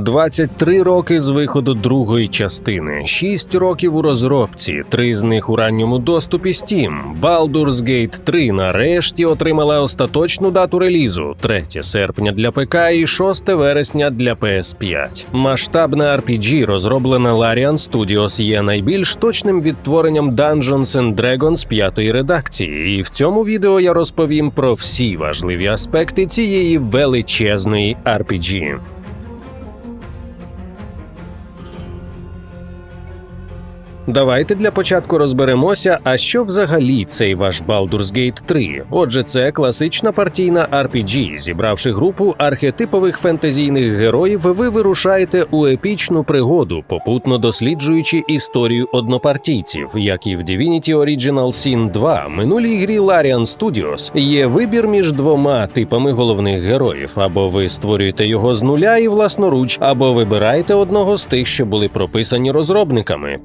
23 роки з виходу другої частини, 6 років у розробці, 3 з них у ранньому доступі Steam. Baldur's Gate 3 нарешті отримала остаточну дату релізу 3 серпня для ПК і 6 вересня для PS5. Масштабна RPG, розроблена Larian Studios, є найбільш точним відтворенням Dungeons and Dragons п'ятої редакції, і в цьому відео я розповім про всі важливі аспекти цієї величезної RPG. Давайте для початку розберемося, а що взагалі цей ваш Baldur's Gate 3. Отже, це класична партійна RPG. Зібравши групу архетипових фентезійних героїв, ви вирушаєте у епічну пригоду, попутно досліджуючи історію однопартійців, як і в Divinity Original Sin 2, минулій грі Larian Studios, є вибір між двома типами головних героїв: або ви створюєте його з нуля і власноруч, або вибираєте одного з тих, що були прописані розробниками.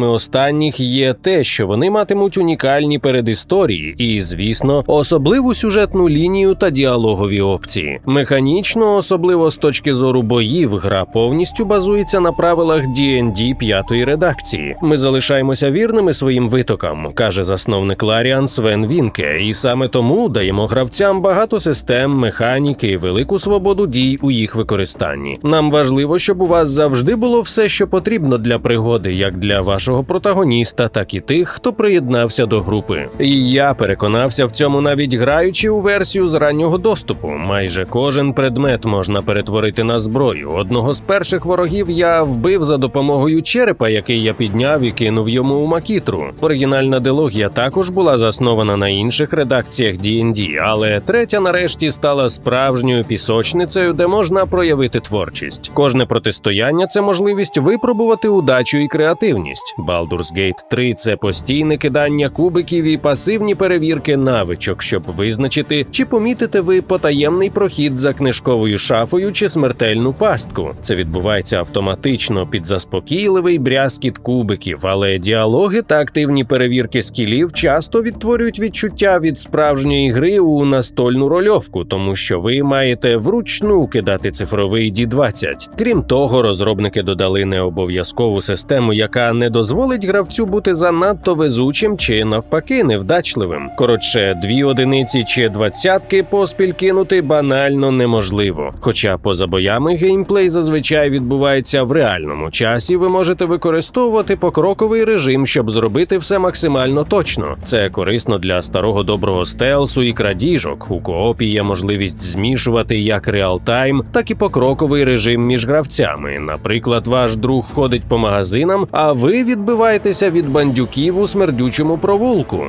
Плюсами останніх є те, що вони матимуть унікальні передісторії і, звісно, особливу сюжетну лінію та діалогові опції. Механічно, особливо з точки зору боїв, гра повністю базується на правилах D&D п'ятої редакції. Ми залишаємося вірними своїм витокам, каже засновник Ларіан Свен Вінке, і саме тому даємо гравцям багато систем, механіки і велику свободу дій у їх використанні. Нам важливо, щоб у вас завжди було все, що потрібно для пригоди, як для вашого протагоніста, так і тих, хто приєднався до групи. І я переконався в цьому навіть граючи у версію з раннього доступу. Майже кожен предмет можна перетворити на зброю. Одного з перших ворогів я вбив за допомогою черепа, який я підняв і кинув йому у макітру. Оригінальна дилогія також була заснована на інших редакціях D&D, але третя нарешті стала справжньою пісочницею, де можна проявити творчість. Кожне протистояння це можливість випробувати удачу і креативність. Baldur's Gate 3 – це постійне кидання кубиків і пасивні перевірки навичок, щоб визначити, чи помітите ви потаємний прохід за книжковою шафою чи смертельну пастку. Це відбувається автоматично під заспокійливий брязкіт кубиків, але діалоги та активні перевірки скілів часто відтворюють відчуття від справжньої гри у настольну рольовку, тому що ви маєте вручну кидати цифровий D20. Крім того, розробники додали необов'язкову систему, яка не дозволить гравцю бути занадто везучим чи навпаки невдачливим. Коротше, дві одиниці чи двадцятки поспіль кинути банально неможливо. Хоча поза боями геймплей зазвичай відбувається в реальному часі, ви можете використовувати покроковий режим, щоб зробити все максимально точно. Це корисно для старого доброго стелсу і крадіжок. У коопі є можливість змішувати як реалтайм, так і покроковий режим між гравцями. Наприклад, ваш друг ходить по магазинам, а ви відбиваєтеся від бандюків у смердючому провулку.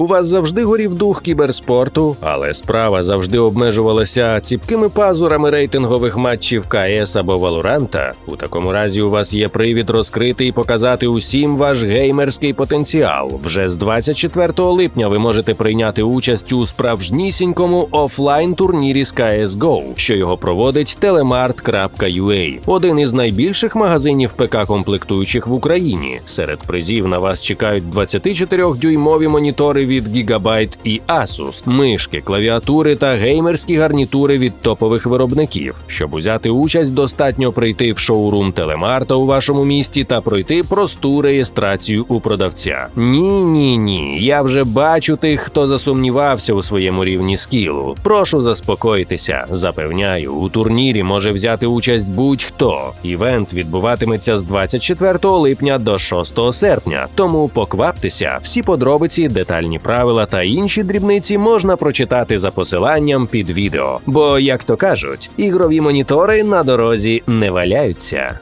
У вас завжди горів дух кіберспорту, але справа завжди обмежувалася ціпкими пазурами рейтингових матчів КС або Валоранта. У такому разі у вас є привід розкрити і показати усім ваш геймерський потенціал. Вже з 24 липня ви можете прийняти участь у справжнісінькому офлайн турнірі з CSGO, що його проводить telemart.ua, один із найбільших магазинів ПК комплектуючих в Україні. Серед призів на вас чекають 24-дюймові монітори від Gigabyte і Asus, мишки, клавіатури та геймерські гарнітури від топових виробників. Щоб узяти участь, достатньо прийти в шоурум Телемарта у вашому місті та пройти просту реєстрацію у продавця. Ні, ні, ні. Я вже бачу тих, хто засумнівався у своєму рівні скілу. Прошу заспокойтеся. Запевняю, у турнірі може взяти участь будь-хто. Івент відбуватиметься з 24 липня до 6 серпня. Тому покваптеся, всі подробиці, детальні правила та інші дрібниці можна прочитати за посиланням під відео. Бо, як то кажуть, ігрові монітори на дорозі не валяються.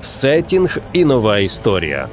Сетінг і нова історія.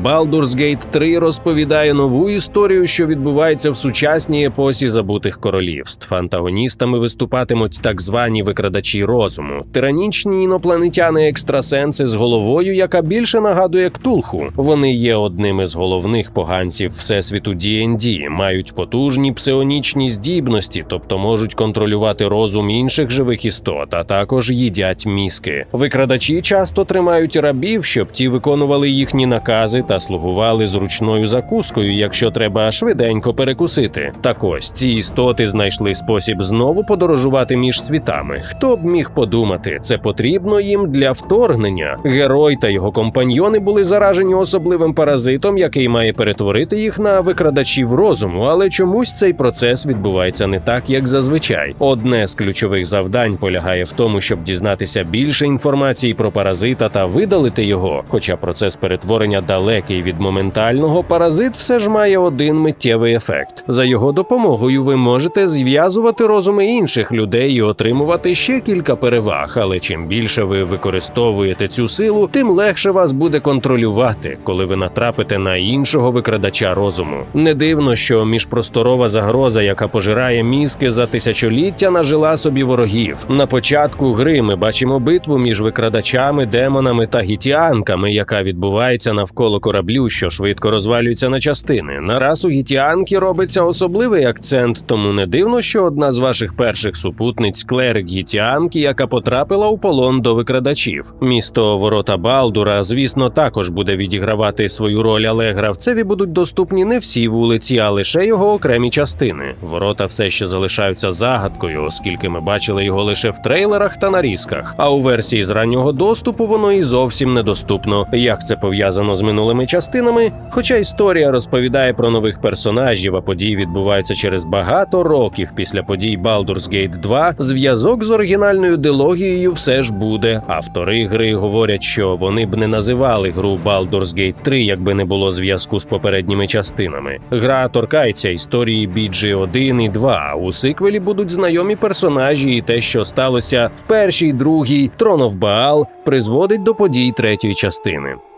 Baldur's Gate 3 розповідає нову історію, що відбувається в сучасній епосі забутих королівств. Антагоністами виступатимуть так звані викрадачі розуму, тиранічні інопланетяни екстрасенси з головою, яка більше нагадує ктулху. Вони є одним із головних поганців всесвіту D&D, мають потужні псеонічні здібності, тобто можуть контролювати розум інших живих істот, а також їдять мізки. Викрадачі часто тримають рабів, щоб ті виконували їхні накази та слугували зручною закускою, якщо треба швиденько перекусити. Так ось ці істоти знайшли спосіб знову подорожувати між світами. Хто б міг подумати, це потрібно їм для вторгнення. Герой та його компаньйони були заражені особливим паразитом, який має перетворити їх на викрадачів розуму, але чомусь цей процес відбувається не так, як зазвичай. Одне з ключових завдань полягає в тому, щоб дізнатися більше інформації про паразита та видалити його. Хоча процес перетворення далекий від моментального, паразит все ж має один миттєвий ефект. За його допомогою ви можете зв'язувати розуми інших людей і отримувати ще кілька переваг. Але чим більше ви використовуєте цю силу, тим легше вас буде контролювати, коли ви натрапите на іншого викрадача розуму. Не дивно, що міжпросторова загроза, яка пожирає мізки за тисячоліття, нажила собі ворогів. На початку гри ми бачимо битву між викрадачами, демонами та гітіанками, яка відбувається навколо кораблю, що швидко розвалюється на частини. На расу гітіанки робиться особливий акцент, тому не дивно, що одна з ваших перших супутниць клерик гітіанки, яка потрапила у полон до викрадачів. Місто Ворота Балдура, звісно, також буде відігравати свою роль, але гравцеві будуть доступні не всі вулиці, а лише його окремі частини. Ворота все ще залишаються загадкою, оскільки ми бачили його лише в трейлерах та нарізках. А у версії з раннього доступу воно і зовсім недоступно. Як це пов'язано з минулими частинами? Хоча історія розповідає про нових персонажів, а події відбуваються через багато років після подій Baldur's Gate 2, зв'язок з оригінальною дилогією все ж буде. Автори гри говорять, що вони б не називали гру Baldur's Gate 3, якби не було зв'язку з попередніми частинами. Гра торкається історії BG 1 і 2. У сиквелі будуть знайомі персонажі, і те, що сталося в першій, другій of Baal, призводить до подій третьої частини.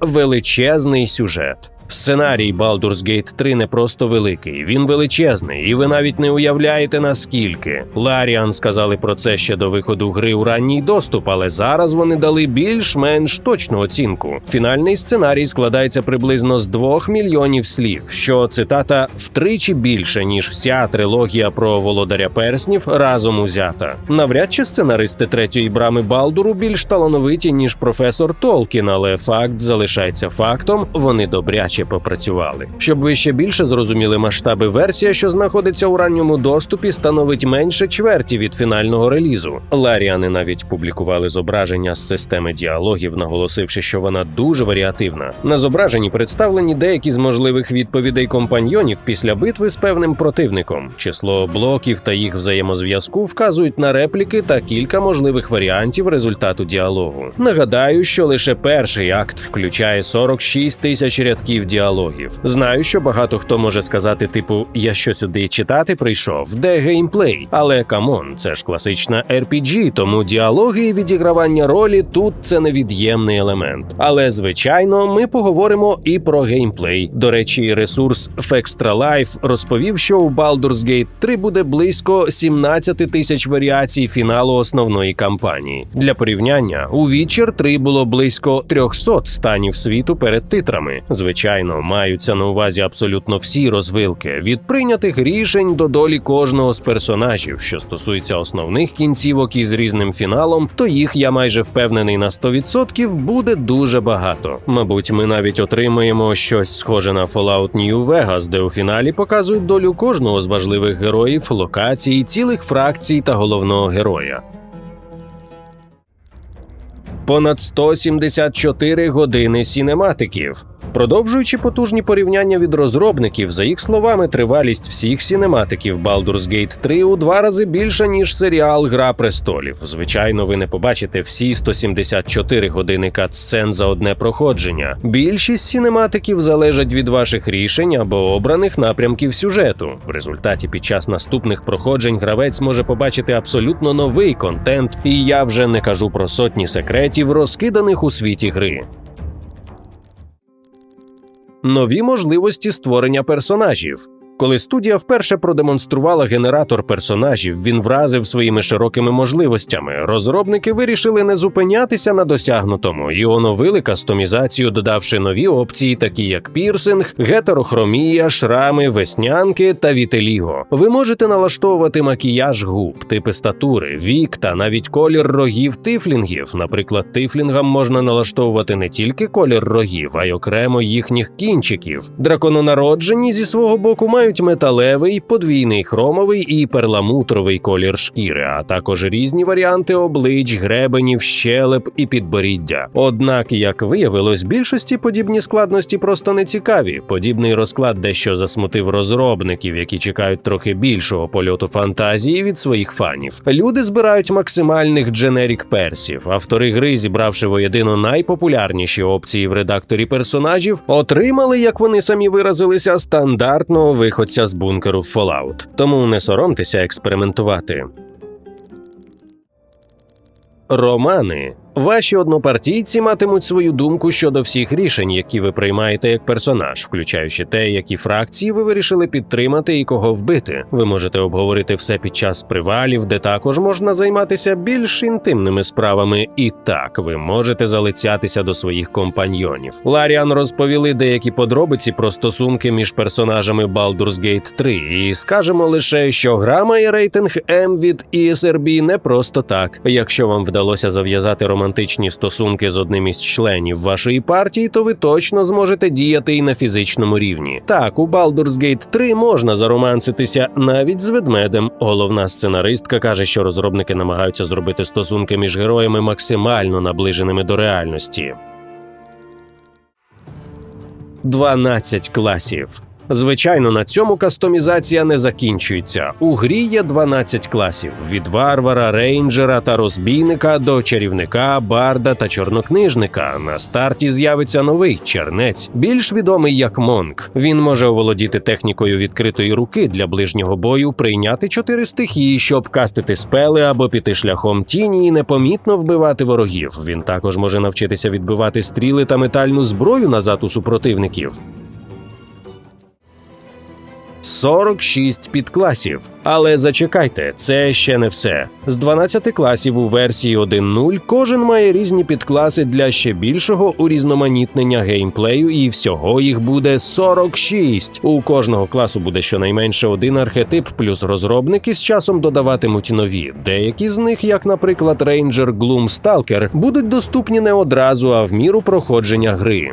Величезний сюжет. Сценарій Baldur's Gate 3 не просто великий, він величезний, і ви навіть не уявляєте наскільки. Ларіан сказали про це ще до виходу гри у ранній доступ, але зараз вони дали більш-менш точну оцінку. Фінальний сценарій складається приблизно з двох мільйонів слів, що цитата втричі більше ніж вся трилогія про володаря перснів разом узята. Навряд чи сценаристи третьої брами Балдуру більш талановиті ніж професор Толкін, але факт залишається фактом. Вони добряче попрацювали. Щоб ви ще більше зрозуміли масштаби, версія, що знаходиться у ранньому доступі, становить менше чверті від фінального релізу. Ларіани навіть публікували зображення з системи діалогів, наголосивши, що вона дуже варіативна. На зображенні представлені деякі з можливих відповідей компаньйонів після битви з певним противником. Число блоків та їх взаємозв'язку вказують на репліки та кілька можливих варіантів результату діалогу. Нагадаю, що лише перший акт включає 46 тисяч рядків діалогів. Знаю, що багато хто може сказати, типу, я що сюди читати прийшов, де геймплей. Але камон, це ж класична RPG, тому діалоги і відігравання ролі тут це невід'ємний елемент. Але звичайно, ми поговоримо і про геймплей. До речі, ресурс Fextra Life розповів, що у Baldur's Gate 3 буде близько 17 тисяч варіацій фіналу основної кампанії. Для порівняння у Witcher 3 було близько 300 станів світу перед титрами. Звичайно, маються на увазі абсолютно всі розвилки від прийнятих рішень до долі кожного з персонажів, що стосується основних кінцівок із різним фіналом, то їх я майже впевнений на 100% буде дуже багато. Мабуть, ми навіть отримаємо щось схоже на Fallout New Vegas, де у фіналі показують долю кожного з важливих героїв, локацій, цілих фракцій та головного героя. Понад 174 години сінематиків. Продовжуючи потужні порівняння від розробників, за їх словами, тривалість всіх сінематиків Baldur's Gate 3 у два рази більша ніж серіал Гра престолів. Звичайно, ви не побачите всі 174 години кат-сцен за одне проходження. Більшість сінематиків залежать від ваших рішень або обраних напрямків сюжету. В результаті під час наступних проходжень гравець може побачити абсолютно новий контент, і я вже не кажу про сотні секретів, розкиданих у світі гри. Нові можливості створення персонажів. Коли студія вперше продемонструвала генератор персонажів, він вразив своїми широкими можливостями. Розробники вирішили не зупинятися на досягнутому і оновили кастомізацію, додавши нові опції, такі як пірсинг, гетерохромія, шрами, веснянки та вітеліго. Ви можете налаштовувати макіяж губ, типи статури, вік та навіть колір рогів тифлінгів. Наприклад, тифлінгам можна налаштовувати не тільки колір рогів, а й окремо їхніх кінчиків. Дракононароджені зі свого боку мають металевий, подвійний хромовий і перламутровий колір шкіри, а також різні варіанти облич, гребенів, щелеп і підборіддя. Однак, як виявилось, більшості подібні складності просто не цікаві. Подібний розклад дещо засмутив розробників, які чекають трохи більшого польоту фантазії від своїх фанів. Люди збирають максимальних дженерік персів. Автори гри, зібравши воєдино найпопулярніші опції в редакторі персонажів, отримали, як вони самі виразилися, стандартного виходця з бункеру Fallout. Тому не соромтеся експериментувати. Романи. Ваші однопартійці матимуть свою думку щодо всіх рішень, які ви приймаєте як персонаж, включаючи те, які фракції ви вирішили підтримати і кого вбити. Ви можете обговорити все під час привалів, де також можна займатися більш інтимними справами. І так ви можете залицятися до своїх компаньйонів. Ларіан розповіли деякі подробиці про стосунки між персонажами Baldur's Gate 3, і скажемо лише, що гра має рейтинг М від ESRB не просто так. Якщо вам вдалося зав'язати романтичні стосунки з одним із членів вашої партії, то ви точно зможете діяти і на фізичному рівні. Так, у Baldur's Gate 3 можна зароманситися навіть з ведмедем. Головна сценаристка каже, що розробники намагаються зробити стосунки між героями максимально наближеними до реальності. 12 класів. Звичайно, на цьому кастомізація не закінчується. У грі є 12 класів: від варвара, рейнджера та розбійника до чарівника, барда та чорнокнижника. На старті з'явиться новий чернець, більш відомий як Монк. Він може оволодіти технікою відкритої руки для ближнього бою, прийняти чотири стихії, щоб кастити спели або піти шляхом тіні і непомітно вбивати ворогів. Він також може навчитися відбивати стріли та метальну зброю назад у супротивників. 46 підкласів. Але зачекайте, це ще не все. З 12 класів у версії 1.0 кожен має різні підкласи для ще більшого урізноманітнення геймплею, і всього їх буде 46. У кожного класу буде щонайменше один архетип, плюс розробники з часом додаватимуть нові. Деякі з них, як, наприклад, рейнджер Gloom Stalker, будуть доступні не одразу, а в міру проходження гри.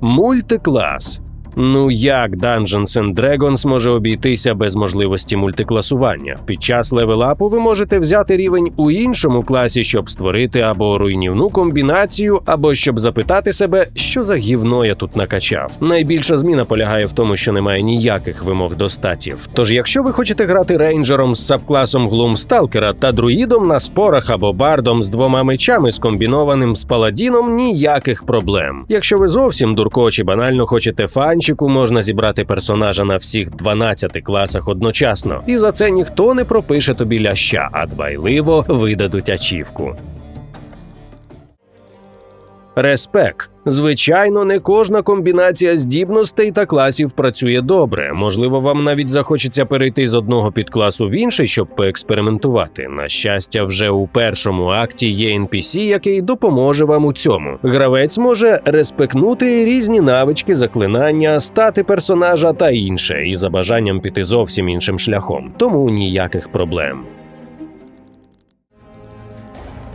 Мультиклас. Ну як Dungeons and Dragons може обійтися без можливості мультикласування? Під час левелапу ви можете взяти рівень у іншому класі, щоб створити або руйнівну комбінацію, або щоб запитати себе, що за гівно я тут накачав. Найбільша зміна полягає в тому, що немає ніяких вимог до статів. Тож, якщо ви хочете грати рейнджером з сабкласом Глумсталкера та друїдом на спорах або бардом з двома мечами, скомбінованим з паладіном, ніяких проблем. Якщо ви зовсім дурко чи банально хочете фанчику, можна зібрати персонажа на всіх 12 класах одночасно, і за це ніхто не пропише тобі ляща, а дбайливо видадуть ачівку. Респек. Звичайно, не кожна комбінація здібностей та класів працює добре. Можливо, вам навіть захочеться перейти з одного підкласу в інший, щоб поекспериментувати. На щастя, вже у першому акті є NPC, який допоможе вам у цьому. Гравець може респекнути різні навички, заклинання, стати персонажа та інше, і за бажанням піти зовсім іншим шляхом. Тому ніяких проблем.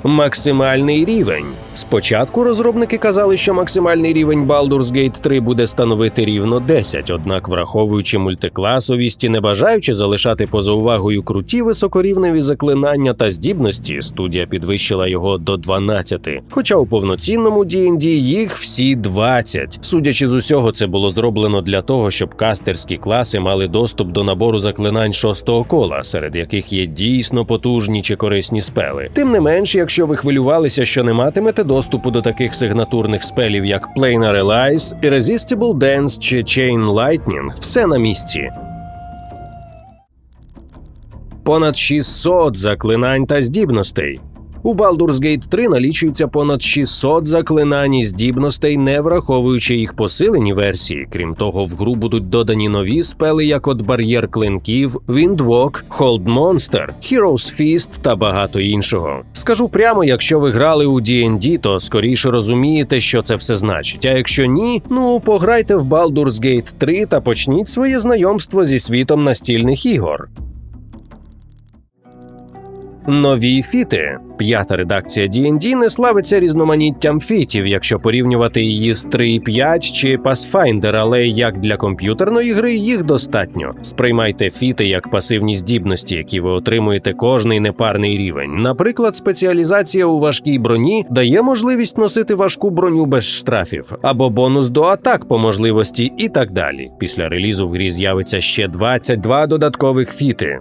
Максимальний рівень. Спочатку розробники казали, що максимальний рівень Baldur's Gate 3 буде становити рівно 10, однак, враховуючи мультикласовість і не бажаючи залишати поза увагою круті високорівневі заклинання та здібності, студія підвищила його до 12. Хоча у повноцінному D&D їх всі 20. Судячи з усього, це було зроблено для того, щоб кастерські класи мали доступ до набору заклинань шостого кола, серед яких є дійсно потужні чи корисні спели. Тим не менш, якщо ви хвилювалися, що не матимете доступу до таких сигнатурних спелів, як Planar Allies, Irresistible Dance чи Chain Lightning, все на місці. Понад 600 заклинань та здібностей. У Baldur's Gate 3 налічується понад 600 заклинань і здібностей, не враховуючи їх посилені версії. Крім того, в гру будуть додані нові спели, як от бар'єр клинків, Windwalk, Hold Monster, Hero's Feast та багато іншого. Скажу прямо, якщо ви грали у D&D, то скоріше розумієте, що це все значить. А якщо ні, ну пограйте в Baldur's Gate 3 та почніть своє знайомство зі світом настільних ігор. Нові фіти. П'ята редакція D&D не славиться різноманіттям фітів, якщо порівнювати її з 3.5 чи Pathfinder, але як для комп'ютерної гри їх достатньо. Сприймайте фіти як пасивні здібності, які ви отримуєте кожний непарний рівень. Наприклад, спеціалізація у важкій броні дає можливість носити важку броню без штрафів, або бонус до атак по можливості, і так далі. Після релізу в грі з'явиться ще 22 додаткових фіти.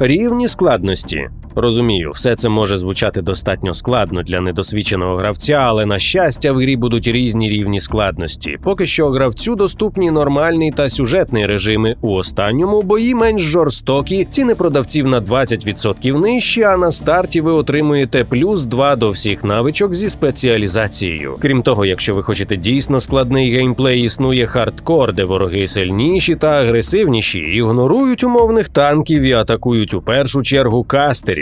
Рівні складності. Розумію, все це може звучати достатньо складно для недосвідченого гравця, але на щастя, в грі будуть різні рівні складності. Поки що гравцю доступні нормальний та сюжетний режими. У останньому бої менш жорстокі, ціни продавців на 20% нижчі, а на старті ви отримуєте плюс 2 до всіх навичок зі спеціалізацією. Крім того, якщо ви хочете дійсно складний геймплей, існує хардкор, де вороги сильніші та агресивніші, ігнорують умовних танків і атакують у першу чергу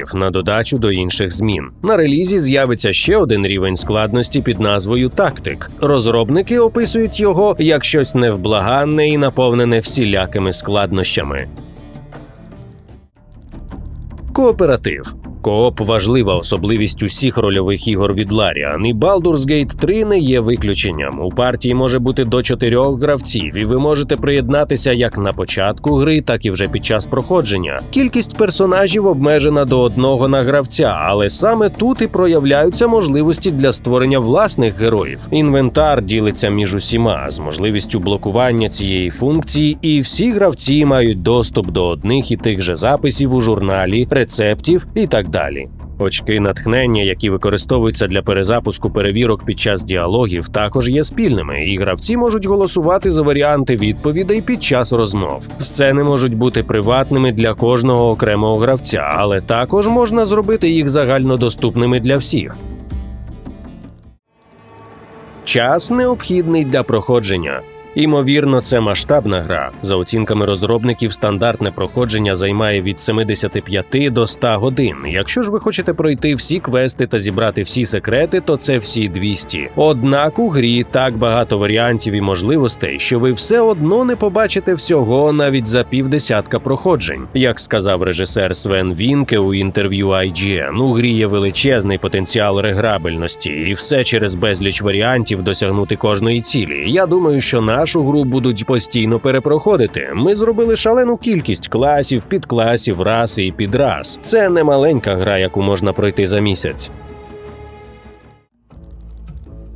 кастерів на додачу до інших змін. На релізі з'явиться ще один рівень складності під назвою Тактик. Розробники описують його як щось невблаганне і наповнене всілякими складнощами. Кооператив. Кооп важлива особливість усіх рольових ігор від Larian, і Baldur's Gate 3 не є виключенням. У партії може бути до чотирьох гравців, і ви можете приєднатися як на початку гри, так і вже під час проходження. Кількість персонажів обмежена до одного на гравця, але саме тут і проявляються можливості для створення власних героїв. Інвентар ділиться між усіма з можливістю блокування цієї функції, і всі гравці мають доступ до одних і тих же записів у журналі, рецептів і так далі. Очки натхнення, які використовуються для перезапуску перевірок під час діалогів, також є спільними, і гравці можуть голосувати за варіанти відповідей під час розмов. Сцени можуть бути приватними для кожного окремого гравця, але також можна зробити їх загальнодоступними для всіх. Час необхідний для проходження. Імовірно, це масштабна гра. За оцінками розробників, стандартне проходження займає від 75 до 100 годин. Якщо ж ви хочете пройти всі квести та зібрати всі секрети, то це всі 200. Однак у грі так багато варіантів і можливостей, що ви все одно не побачите всього навіть за півдесятка проходжень. Як сказав режисер Свен Вінке у інтерв'ю IGN, у грі є величезний потенціал реграбельності, і все через безліч варіантів досягнути кожної цілі. Я думаю, що наш нашу гру будуть постійно перепроходити. Ми зробили шалену кількість класів, підкласів, раси і підрас. Це не маленька гра, яку можна пройти за місяць.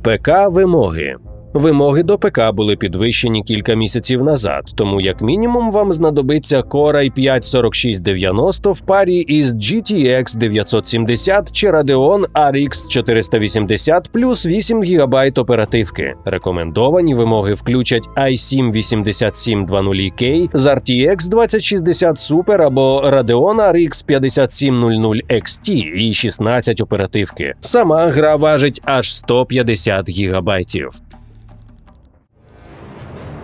ПК вимоги. Вимоги до ПК були підвищені кілька місяців назад, тому як мінімум вам знадобиться Core i5 4690 в парі із GTX 970 чи Radeon RX 480 плюс 8 ГБ оперативки. Рекомендовані вимоги включать i7 8720K з RTX 2060 Super або Radeon RX 5700 XT і 16 оперативки. Сама гра важить аж 150 гігабайтів.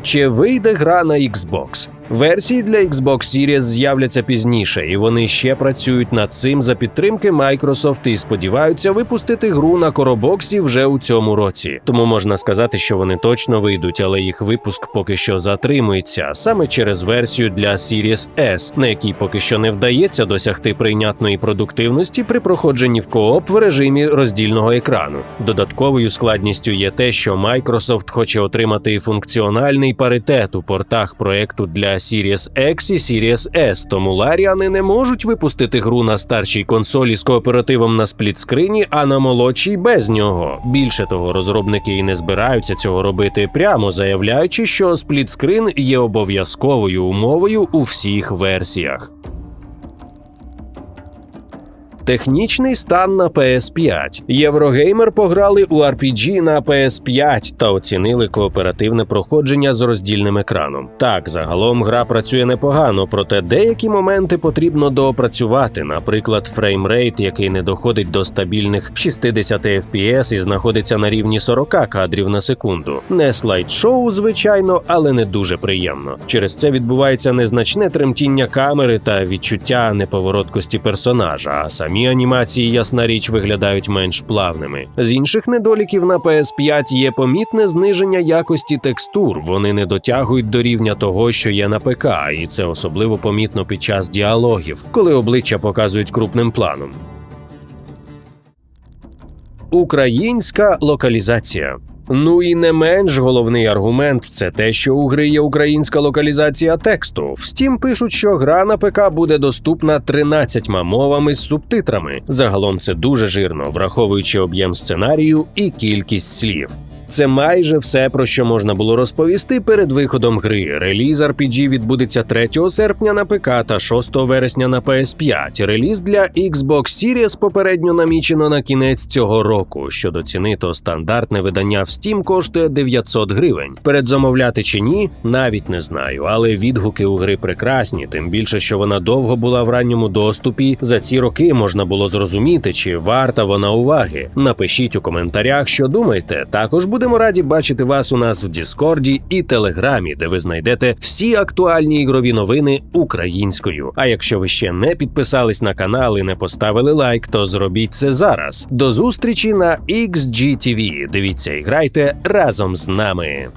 Чи вийде гра на Xbox? Версії для Xbox Series з'являться пізніше, і вони ще працюють над цим за підтримки Microsoft і сподіваються випустити гру на коробоксі вже у цьому році. Тому можна сказати, що вони точно вийдуть, але їх випуск поки що затримується саме через версію для Series S, на якій поки що не вдається досягти прийнятної продуктивності при проходженні в кооп в режимі роздільного екрану. Додатковою складністю є те, що Microsoft хоче отримати функціональний паритет у портах проекту для Series X і Series S, тому Ларіани не можуть випустити гру на старшій консолі з кооперативом на сплітскрині, а на молодшій без нього. Більше того, розробники і не збираються цього робити прямо заявляючи, що сплітскрин є обов'язковою умовою у всіх версіях. Технічний стан на PS5. Єврогеймер пограли у RPG на PS5 та оцінили кооперативне проходження з роздільним екраном. Так, загалом гра працює непогано, проте деякі моменти потрібно доопрацювати, наприклад, фреймрейт, який не доходить до стабільних 60 FPS і знаходиться на рівні 40 кадрів на секунду. Не слайд-шоу, звичайно, але не дуже приємно. Через це відбувається незначне тремтіння камери та відчуття неповороткості персонажа, а самі анімації, ясна річ, виглядають менш плавними. З інших недоліків на PS5 є помітне зниження якості текстур. Вони не дотягують до рівня того, що є на ПК, і це особливо помітно під час діалогів, коли обличчя показують крупним планом. Українська локалізація. Ну і не менш головний аргумент це те, що у гри є українська локалізація тексту. Втім, пишуть, що гра на ПК буде доступна 13 мовами з субтитрами. Загалом це дуже жирно, враховуючи об'єм сценарію і кількість слів. Це майже все, про що можна було розповісти перед виходом гри. Реліз RPG відбудеться 3 серпня на ПК та 6 вересня на PS5. Реліз для Xbox Series попередньо намічено на кінець цього року. Щодо ціни, то стандартне видання в Steam коштує 900 гривень. Передзамовляти чи ні, навіть не знаю. Але відгуки у гри прекрасні, тим більше, що вона довго була в ранньому доступі. За ці роки можна було зрозуміти, чи варта вона уваги. Напишіть у коментарях, що думаєте. Також будемо раді бачити вас у нас в Діскорді і Телеграмі, де ви знайдете всі актуальні ігрові новини українською. А якщо ви ще не підписались на канал і не поставили лайк, то зробіть це зараз. До зустрічі на XGTV. Дивіться і грайте разом з нами.